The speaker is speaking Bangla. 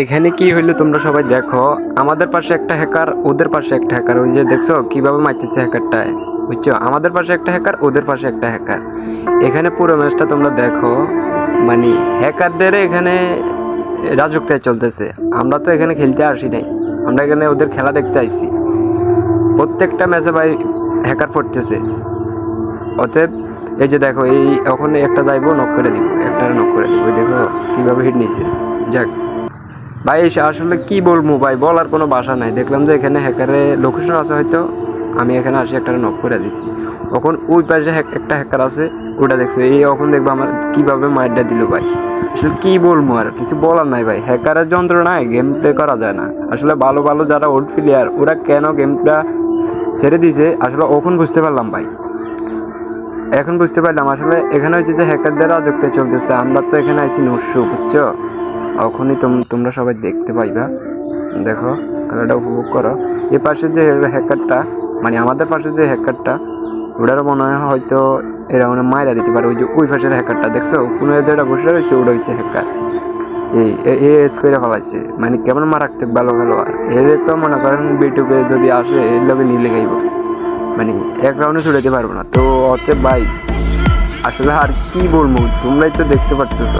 এখানে কি হইল তোমরা সবাই দেখো। আমাদের পাশে একটা হ্যাকার ওদের পাশে একটা হ্যাকার ওই যে দেখছ, কীভাবে মারতেছে হ্যাকারটায় বুঝছ? আমাদের পাশে একটা হ্যাকার ওদের পাশে একটা হ্যাকার এখানে পুরো ম্যাচটা তোমরা দেখো। মানে হ্যাকারদের এখানে রাজত্বে চলতেছে। আমরা তো এখানে খেলতে আসি নাই। আমরা এখানে ওদের খেলা দেখতে আইছি। প্রত্যেকটা ম্যাচে ভাই হ্যাকার পড়তেছে। অতএব এই যে দেখো, এই এখন একটা যাইবো নক করে দিব। একটা নক করে দিব। দেখো কীভাবে হিট নিয়েছে। যাক। ভাই, এসে আসলে কি বলব ভাই? বলার কোনো ভাষা নাই। দেখলাম যে এখানে হ্যাকারে লোকেশন আছে হয়তো। আমি এখানে আসি একটা নক করে দিছি। এখন ওই পাশে একটা হ্যাকার আছে, ওটা দেখছ। এই এখন দেখব আমার কীভাবে মাইরটা দিল ভাই। আসলে কি বলব আর? কিছু বলার নাই ভাই। হ্যাকারের যন্ত্রণায় গেম প্লে করা যায় না। আসলে ভালো ভালো যারা ওল্ড প্লেয়ার ওরা কেন গেমটা ছেড়ে দিয়েছে আসলে এখন বুঝতে পারলাম ভাই। এখন বুঝতে পারলাম। আসলে এখানে হচ্ছে যে হ্যাকারদের রাজত্বে চলতেছে। আমরা তো এখানে আছি নস্যু, বুঝছ? এখনই তোম- তোমরা সবাই দেখতে পাইবা। দেখো, খেলাটা উপভোগ করো। এ পাশে যে হ্যাকারটা মানে আমাদের পাশে যে হ্যাকারটা ওটারও মনে হয় হয়তো এরা মানে মায়েরা দিতে পারে। ওই যে ওই পাশের হ্যাকারটা দেখছ? কোনো যেটা বসে রয়েছে, ওটা হচ্ছে হ্যাকার এই, এ- এস করে ফেলাইছে। মানে কেমন মারাত্মক ভালো খেলোয়াড়। এর তো মনে করেন বিটুকে যদি আসে, এর লগে নিলে গাইব। মানে এক রাউন্ডে ছুটাইতে পারব না। তো অতএব ভাই, আসলে আর কি বলব? তোমরাই তো দেখতে পারতেছো।